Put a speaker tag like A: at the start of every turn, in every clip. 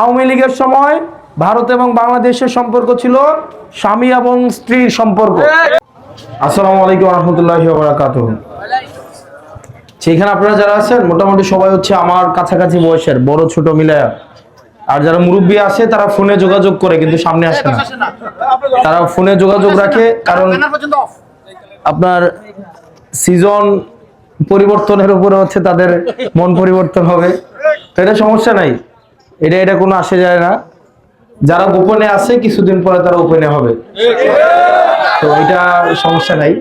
A: আওয়ামী লীগের সময় ভারত এবং বাংলাদেশের সম্পর্ক ছিল স্বামী এবং স্ত্রীর সম্পর্ক। আসসালামু আলাইকুম রহমতুল্লাহ সেখানে আপনারা যারা আছেন, মোটামুটি সবাই হচ্ছে আমার কাছাকাছি বয়সের, বড় ছোট মিলায়া। আর যারা মুরব্বী আছে, তারা ফোনে যোগাযোগ করে, কিন্তু সামনে আসে না। তারা ফোনে যোগাযোগ রাখে, কারণ আপনার সিজন পরিবর্তনের উপরে হচ্ছে তাদের মন পরিবর্তন হবে। এটা সমস্যা নাই। এটা এটা কোনো আসে যায় না। যারা গোপনে আছে, কিছুদিন পরে তারা ওপেনে হবে। তো এটা সমস্যা নাই।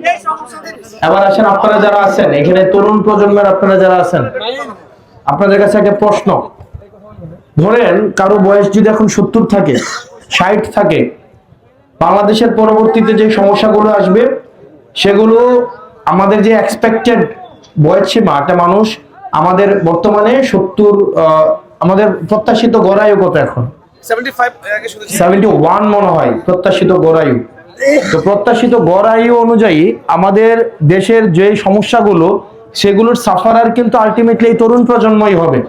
A: এবার আসেন, আপনারা যারা আছেন, এখানে তরুণ প্রজন্মের আপনারা যারা আছেন, আপনাদের কাছে একটা প্রশ্ন। ধরেন, কারও বয়স যদি এখন সত্তর থাকে, ষাট থাকে, বাংলাদেশের পরবর্তীতে যে সমস্যাগুলো আসবে, সেগুলো আমাদের যে এক্সপেক্টেড বয়স সীমা একটা মানুষ আমাদের বর্তমানে সত্তর আমাদের প্রত্যাশিত গড়ায়ু কত এখন?
B: 75 আগে শুনেছি
A: সেভেন্টি ওয়ান মনে হয় প্রত্যাশিত গড়ায়ু তো প্রত্যাশিত গড়ায়ু অনুযায়ী আমাদের দেশের যে সমস্যাগুলো সেগুলোর সাফারার কিন্তু আলটিমেটলি এই তরুণ প্রজন্মই হবে।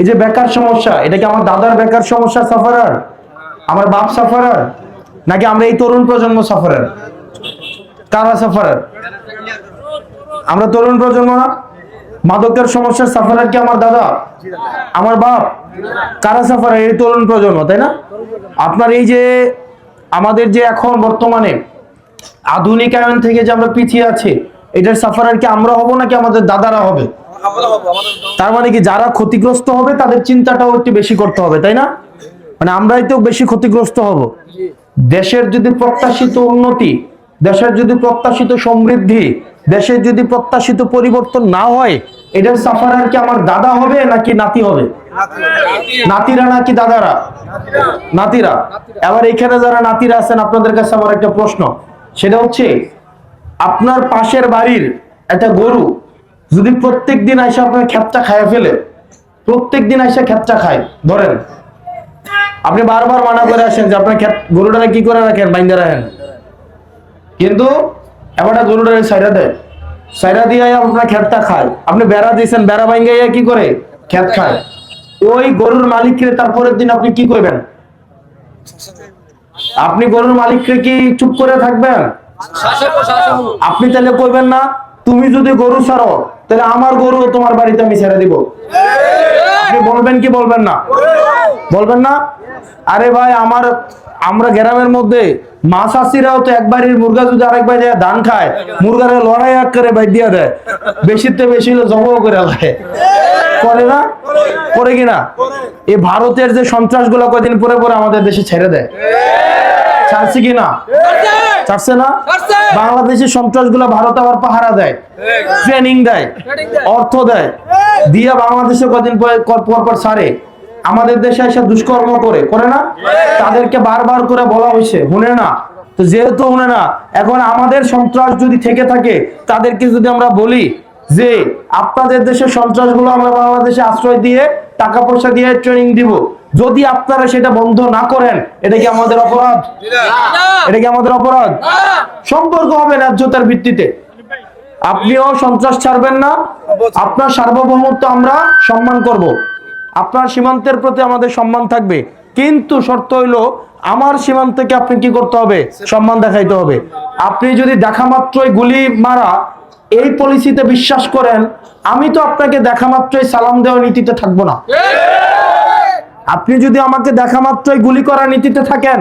A: এই যে বেকার সমস্যা এটা কি আমার দাদার বেকার সমস্যা সাফারার আমার বাপ সাফারার নাকি আমরা এই তরুণ প্রজন্ম সাফারার কারা সাফারার আমরা তরুণ প্রজন্ম না? মাদকের সমস্যার সাফারার কি আমার দাদা? আমার বাপ? কারা সাফারার এই তরুণ প্রজন্ম তাই না? আপনার এই যে আমাদের যে এখন বর্তমানে আধুনিকায়ন থেকে যে আমরা পিছিয়ে আছি এটার সাফারার কি আমরা হব নাকি আমাদের দাদারা হবে? তার মানে কি যারা ক্ষতিগ্রস্ত হবে তাদের চিন্তাটাও একটু বেশি করতে হবে তাই না? মানে আমরাই তো বেশি ক্ষতিগ্রস্ত হব। দেশের যদি প্রত্যাশিত উন্নতি দেশের যদি প্রত্যাশিত সমৃদ্ধি দেশের যদি প্রত্যাশিত পরিবর্তন না হয় এটার সাফারার কি আমার দাদা হবে নাকি নাতি হবে? নাতিরা নাকি দাদারা? নাতিরা। এবার এখানে যারা নাতিরা আছেন, আপনাদের কাছে আমার একটা প্রশ্ন। সেটা হচ্ছে, আপনার পাশের বাড়ির একটা গরু যদি প্রত্যেক দিন আইসা আপনার খেপটা খায় ফেলে প্রত্যেক দিন আইসা খেপটা খায়, ধরেন। আপনি বারবার মানা করে আসেন যে আপনার খেপ গরুটারে কি করে রাখেন, বাইন্দা রাখেন? কিন্তু এবারটা গরুটারে সাইরা দেয়। সাইরা দিয়ে আপনার খেতটা খায় আপনি বেড়া দিয়েছেন, বেড়া বাইঙ্গাইয়া কি করে? খেত খায়। ওই গরুর মালিককে তারপরের দিন আপনি কি করবেন? আপনি গরুর মালিককে কি চুপ করে থাকবেন? আপনি তাহলে কইবেন না, তুমি যদি গরু ছাড়ো, তাহলে আমার গরু তোমার বাড়িতে আমি ছেড়ে দিব। আপনি বলবেন কি বলবেন না? বলবেন না? আরে ভাই আমার আমরা গ্রামের মধ্যে মা শাশিরাও তো এক বাড়ির মুরগা যদি আরেক বাড়ি ধান খায়। মুরগারে লড়াই এক করে বাই দিয়ে দেয়। বেশিতে বেশি জব করে লাগে করে না? করে কিনা এই ভারতের যে সন্ত্রাসগুলো কদিন পরে পরে আমাদের দেশে ছেড়ে দেয়। ছাড়ছে কিনা ছাড়ছে! না? বাংলাদেশের সন্ত্রাসগুলো ভারত আবার পাহারা দেয়। ট্রেনিং দেয়। অর্থ দেয়। দিয়া বাংলাদেশে কদিন পর- পর ছাড়ে। আমাদের দেশে এসে দুষ্কর্ম করে করে না? তাদেরকে বারবার করে বলা হয়েছে শুনে না। তো যেহেতু শুনে না এখন আমাদের সন্ত্রাস যদি থেকে থাকে তাদেরকে যদি আমরা বলি যে আপনাদের দেশের সন্ত্রাসগুলো আমরা বাংলাদেশে আশ্রয় দিয়ে টাকা পয়সা দিয়ে ট্রেনিং দিব যদি আপনারা সেটা বন্ধ না করেন এটা কি আমাদের অপরাধ? এটা কি আমাদের অপরাধ? সম্পর্ক হবে ন্যায্যতার ভিত্তিতে। আপনিও সন্ত্রাস ছাড়বেন না। আপনার সার্বভৌমত্ব আমরা সম্মান করব। আপনার সীমান্তের প্রতি আমাদের সম্মান থাকবে। কিন্তু শর্ত হইল আমার সীমান্তকে আপনি কি করতে হবে? সম্মান দেখাইতে হবে। আপনি যদি দেখা মাত্রই গুলি মারা এই পলিসিতে বিশ্বাস করেন আমি তো আপনাকে দেখা মাত্রই সালাম দেওয়া নীতিতে থাকব না। আপনি যদি আমাকে দেখা মাত্রই গুলি করা নীতিতে থাকেন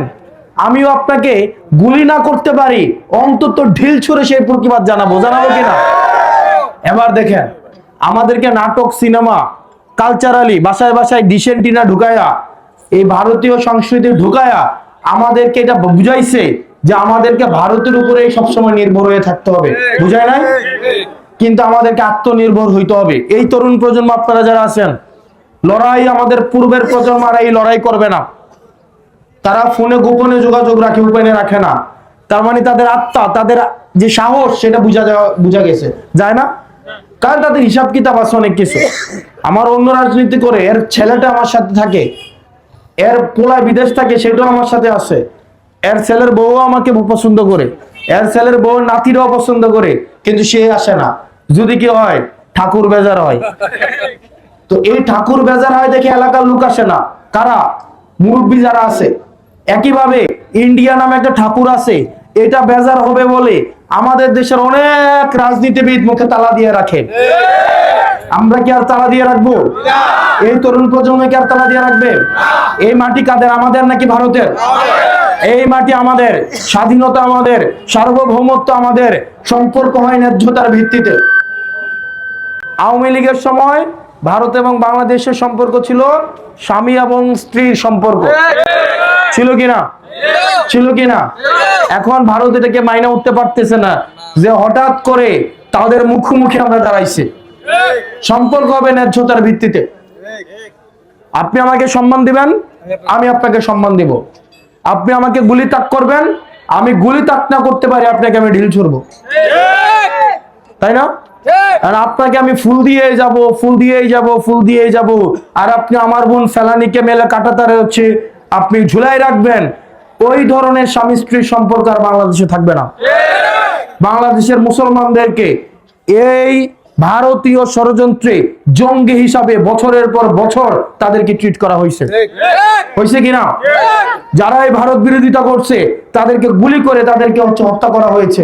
A: আমিও আপনাকে গুলি না করতে পারি, অন্তত ঢিল ছুড়ে সেই প্রতিবাদ জানাব জানাব কিনা? এবার দেখেন, আমাদেরকে নাটক, সিনেমা কালচারালি বাসায় বাসায় ডিসেন্টিনা ঢুকায়া, এই ভারতীয় সংস্কৃতি ঢুকায়া, আমাদেরকে এটা বুঝাইছে যে আমাদেরকে ভারতের উপরে সবসময় নির্ভর হয়ে থাকতে হবে। বুঝায় নাই? কিন্তু আমাদেরকে আত্মনির্ভর হইতে হবে। এই তরুণ প্রজন্ম আপনারা যারা আছেন, লড়াই আমাদের পূর্বের প্রজন্ম আর এই লড়াই করবে না। তারা ফোনে গোপনে যোগাযোগ রাখে ওপেনে রাখে না। তার মানে তাদের আত্মা, তাদের যে সাহস, সেটা বুঝা যাওয়া বুঝা গেছে। যায় না? কারণ তাদের হিসাব কিতাব আছে অনেক কিছু। আমার অন্য রাজনীতি করে, এর ছেলেটা আমার সাথে থাকে, এর পোলায় বিদেশ থাকে, সেটাও আমার সাথে আছে। এর ছেলের বউ আমাকে পছন্দ করে, এর ছেলের বউ নাতিরাও পছন্দ করে, কিন্তু সে আসে না। যদি কি হয়, ঠাকুর বেজার হয়। তো এই ঠাকুর বেজার হয় দেখে এলাকার লোক আসে না। কারা? মুরব্বী যারা আছে। একইভাবে ইন্ডিয়া নামে একটা ঠাকুর আছে, এটা বেজার হবে বলে আমাদের দেশের অনেক রাজনীতিবিদ মুখে তালা দিয়ে রাখে। আমরা কি আর তালা দিয়ে রাখব? এই তরুণ প্রজন্ম কি আর তালা দিয়ে রাখবে? এই মাটি কাদের? আমাদের নাকি ভারতের? এই মাটি আমাদের, স্বাধীনতা আমাদের, সার্বভৌমত্ব আমাদের, সম্পর্ক হয় ন্যায্যতার ভিত্তিতে। আওয়ামী লীগের সময় ভারত এবং বাংলাদেশের সম্পর্ক ছিল স্বামী এবং স্ত্রীর সম্পর্ক। ছিল কিনা ছিল কিনা এখন ভারত এটাকে মাইনে উঠতে পারতেছে না যে হঠাৎ করে তাদের মুখোমুখি আমরা দাঁড়াইছি। সম্পর্ক হবে ন্যায্যতার ভিত্তিতে। আপনি আমাকে সম্মান দিবেন, আমি আপনাকে সম্মান দিব। আপনি আমাকে গুলি তাক করবেন, আমি গুলি তাক না করতে পারি, আপনাকে আমি ঢিল ছুড়বো। তাই না? আর আপনাকে আমি ফুল দিয়ে যাব ফুল দিয়েই যাব ফুল দিয়েই যাব। আর আপনি আমার বোন ফেলানিকে মেলে কাটাতারে হচ্ছে আপনি ঝুলাই রাখবেন। ওই ধরনের স্বামী স্ত্রীর সম্পর্ক আর বাংলাদেশে থাকবে না। বাংলাদেশের মুসলমানদেরকে এই ভারতীয় ষড়যন্ত্রে জঙ্গি হিসাবে বছরের পর বছর তাদেরকে ট্রিট করা হয়েছে। হয়েছে কিনা যারা এই ভারত বিরোধিতা করছে তাদেরকে গুলি করে তাদেরকে হচ্ছে হত্যা করা হয়েছে।